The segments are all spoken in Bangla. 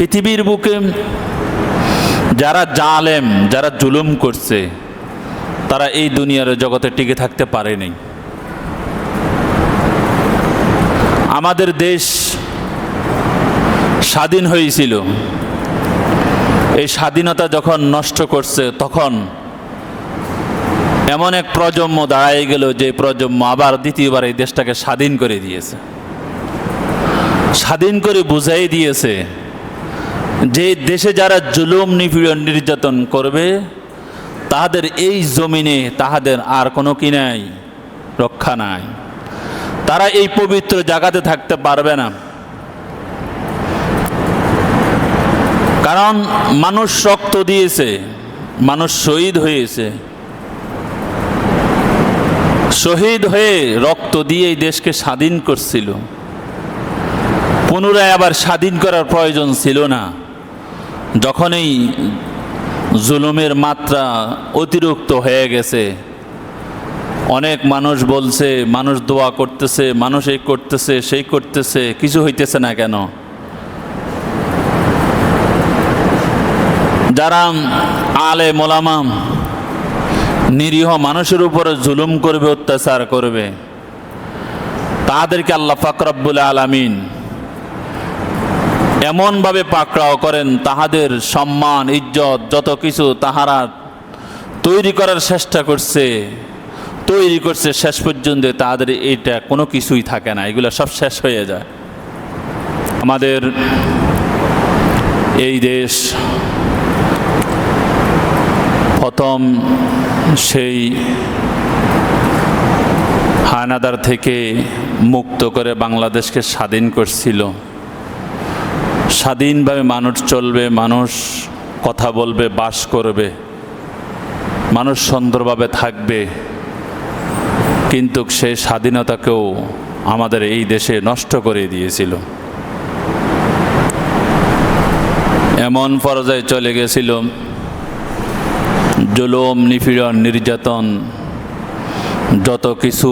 পৃথিবীর বুকে যারা জালেম, যারা জুলুম করছে, তারা এই দুনিয়ার জগতে টিকে থাকতে পারেনি আমাদের দেশ স্বাধীন হয়েছিল। এই স্বাধীনতা যখন নষ্ট করছে, তখন এমন এক প্রজন্ম দাঁড়ায় গেল যে প্রজন্ম আবার দ্বিতীয়বার এই দেশটাকে স্বাধীন করে দিয়েছে। স্বাধীন করে বুঝাই দিয়েছে যে দেশে যারা জুলুম, নিপীড়ন, নির্যাতন করবে, তাহাদের এই জমিনে তাহাদের আর কোনো কি নাই, রক্ষা নাই। তারা এই পবিত্র জায়গাতে থাকতে পারবে না। কারণ মানুষ রক্ত দিয়েছে, মানুষ শহীদ হয়েছে। শহীদ হয়ে রক্ত দিয়ে এই দেশকে স্বাধীন করছিল। পুনরায় আবার স্বাধীন করার প্রয়োজন ছিল না। যখন এই জুলুমের মাত্রা অতিরিক্ত হয়ে গেছে, অনেক মানুষ বলছে, মানুষ দোয়া করতেছে, মানুষ এই করতেছে, সেই করতেছে, কিছু হইতেছে না কেন? যারা আলে মোলামাম নিরীহ মানুষের উপরে জুলুম করবে, অত্যাচার করবে, তাদেরকে আল্লাহ ফাকরাবুল আলামিন এমনভাবে পাকড়াও করেন, তাহাদের সম্মান, ইজ্জত, যত কিছু তাহারা তৈরি করার চেষ্টা করছে, তৈরি করছে শেষ পর্যন্ত তাদের এইটা কোনো কিছুই থাকে না, এগুলো সব শেষ হয়ে যায়। আমাদের এই দেশ প্রথম সেই হায়নাদার থেকে মুক্ত করে বাংলাদেশকে স্বাধীন করছিল। স্বাধীনভাবে মানুষ চলবে, মানুষ কথা বলবে, বাস করবে, মানুষ সুন্দরভাবে থাকবে, কিন্তু সেই স্বাধীনতাকেও আমাদের এই দেশে নষ্ট করে দিয়েছিল। এমন পর্যায়ে চলে গেছিল, জুলুম, নিপীড়ন, নির্যাতন, যত কিছু,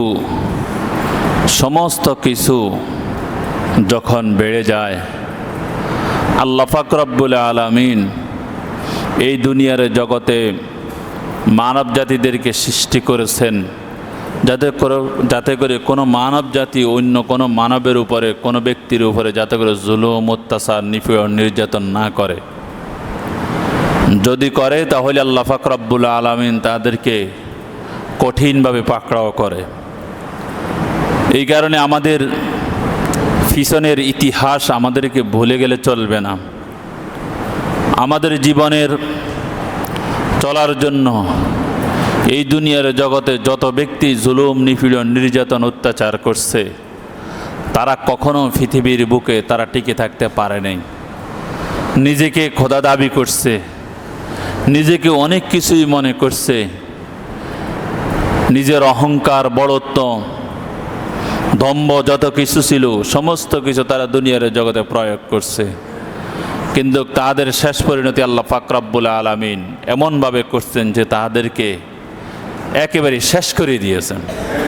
সমস্ত কিছু যখন বেড়ে যায় আল্লাহ ফাকরাবুল আলমিন এই দুনিয়ার জগতে মানব জাতিদেরকে সৃষ্টি করেছেন। যাতে করে যাতে করে কোনো মানব জাতি অন্য কোনো মানবের উপরে, কোনো ব্যক্তির উপরে যাতে করে জুলুম, অত্যাচার, নিপীড়ন, নির্যাতন না করে। যদি করে, তাহলে আল্লাহ ফাকরাবুল আলমিন তাদেরকে কঠিনভাবে পাকড়াও করে। এই কারণে আমাদের পিছনের ইতিহাস আমাদেরকে ভুলে গেলে চলবে না। আমাদের জীবনের চলার জন্য এই দুনিয়ার জগতে যত ব্যক্তি জুলুম, নিপীড়ন, নির্যাতন, অত্যাচার করছে, তারা কখনো পৃথিবীর বুকে তারা টিকে থাকতে পারে নাই। নিজেকে খোদা দাবি করছে, নিজেকে অনেক কিছুই মনে করছে, নিজের অহংকার, বড়ত্ব দম্ভ যত কিছু ছিল, সমস্ত কিছু তারা দুনিয়ার জগতে প্রয়োগ করছে। কিন্তু তাদের শেষ পরিণতি আল্লাহ ফাকরাবুল আলমিন এমনভাবে করছেন যে তাদেরকে একেবারে শেষ করে দিয়েছেন।